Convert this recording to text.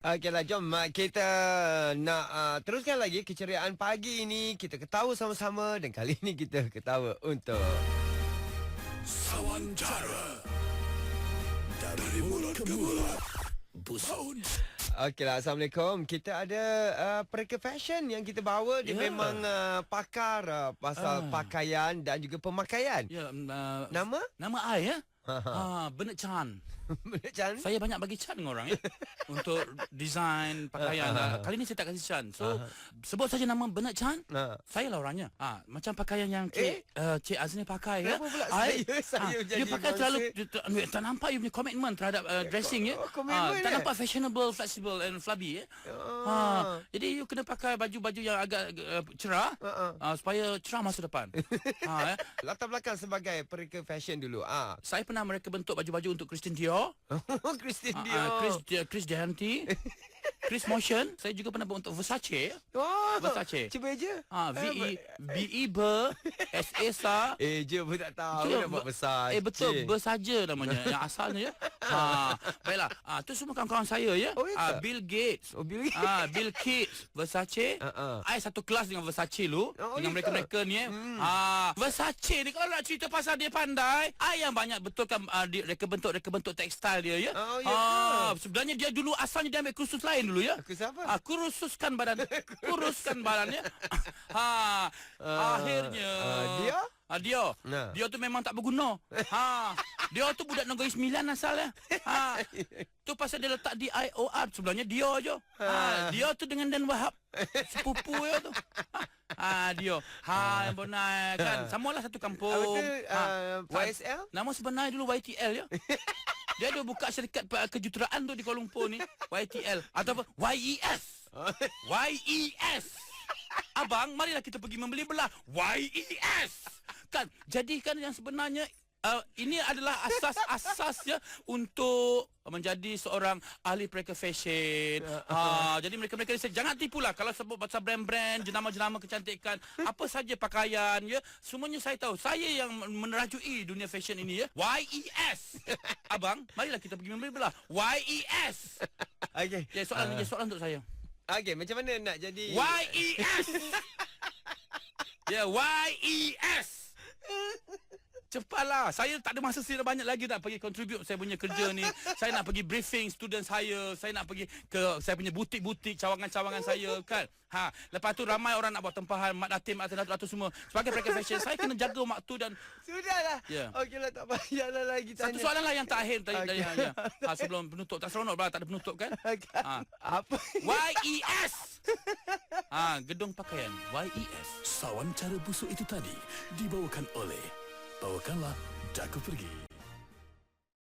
Okeylah, jom uh, kita nak uh, teruskan lagi keceriaan pagi ini. Kita ketawa sama-sama dan kali ini kita ketawa untuk... Sawantara Dari mulut ke mulut Busuk Okeylah, Assalamualaikum. Kita ada uh, pereka fashion yang kita bawa. Dia Ya. memang uh, pakar uh, pasal Ah. pakaian dan juga pemakaian. Ya, uh, Nama? Nama I ya. Ha, Bernard Chan. Macam? Saya banyak bagi Chan dengan orang ya untuk design pakaian. Uh, Kali ni saya tak kasih Chan. So sebut saja nama Bernard Chan. Ah. Saya lah orangnya. Ha, macam pakaian yang Eh? Cik uh, Cik Azni pakai ya. Kenapa pula I- saya- saya jadi Dia pakai terlalu tak, nampak you punya komitmen terhadap uh, dressing ya. oh, komitmen tak eh? nampak fashionable, flexible and flabby ya. Oh. Ha, jadi you kena pakai baju-baju yang agak uh, cerah Uh-uh. uh, supaya cerah masa depan. ha, eh. Latar belakang sebagai pereka fashion dulu. Ah, Saya pernah mereka bentuk baju-baju untuk Christian Dior. Christian Ah, Dior. ah, Chris Di- Chris Dehanti. Chris Motion. Saya juga pernah buat untuk Versace. Oh, Versace. Cuba je. Ah, Eh, V E ber- B E Ber S A Sa. Eh, je pun tak tahu Tu, nak buat besar. Eh betul Cik. Ber saja namanya Yang asalnya ya. Ha, baiklah. Ah tu semua kawan-kawan saya ya. Oh, ya ah, ke? Bill Gates. Oh, Bill Gates. Ah, Bill Gates, Versace. Ah. I satu kelas dengan Versace lu Oh, dengan ya mereka-mereka ni eh. Ah, Versace ni kalau nak cerita pasal dia pandai, I yang banyak betulkan uh, dia reka bentuk reka bentuk tekstil dia ya. Oh, ya ah, sebenarnya dia dulu asalnya dia ambil kursus lain dulu ya. Kursus apa? Ah, kursuskan badan. kuruskan badannya. ha, akhirnya ah, dia? Ah, dia. Nah. Dia tu memang tak berguna. Ha. Dia tu budak negeri sembilan asalnya. Ha. Tu pasal dia letak di IOR sebenarnya dia je. Ha. Dia tu dengan Dan Wahab. Sepupu dia tu. Ha. Ha dia. Ha yang benar kan. Samalah satu kampung. Apa tu, uh, YSL? Nama sebenar dulu YTL ya. Dia ada buka syarikat kejuruteraan tu di Kuala Lumpur ni. YTL ataupun YES. YES. Abang, marilah kita pergi membeli belah YES. Kan, jadikan yang sebenarnya uh, ini adalah asas-asasnya untuk menjadi seorang ahli pereka fashion. Ha, jadi mereka-mereka ni jangan tipulah kalau sebut pasal brand-brand, jenama-jenama kecantikan, apa saja pakaian ya, semuanya saya tahu. Saya yang menerajui dunia fashion ini ya. YES. Abang, marilah kita pergi membeli belah YES. Okey. Ya, soalan uh. soalan untuk saya. Okey, macam mana nak jadi Y-E-S Ya Y-E-S Cepatlah Saya tak ada masa Saya banyak lagi nak pergi contribute Saya punya kerja ni Saya nak pergi briefing student saya Saya nak pergi ke Saya punya butik-butik Cawangan-cawangan saya kan ha. Lepas tu ramai orang nak buat tempahan Mak Datin, Mak Datin, Datuk semua Sebagai mereka fashion Saya kena jaga waktu dan Sudahlah. Ya. Okeylah tak payahlah lagi tanya. Satu soalan lah yang terakhir tadi, Okey. okay. dari, ha, Sebelum penutup Tak seronok pula Tak ada penutup kan. Ha. Apa? Y-E-S ha, Gedung pakaian Y-E-S Sawantara busuk itu tadi Dibawakan oleh Bawakanlah Daku Pergi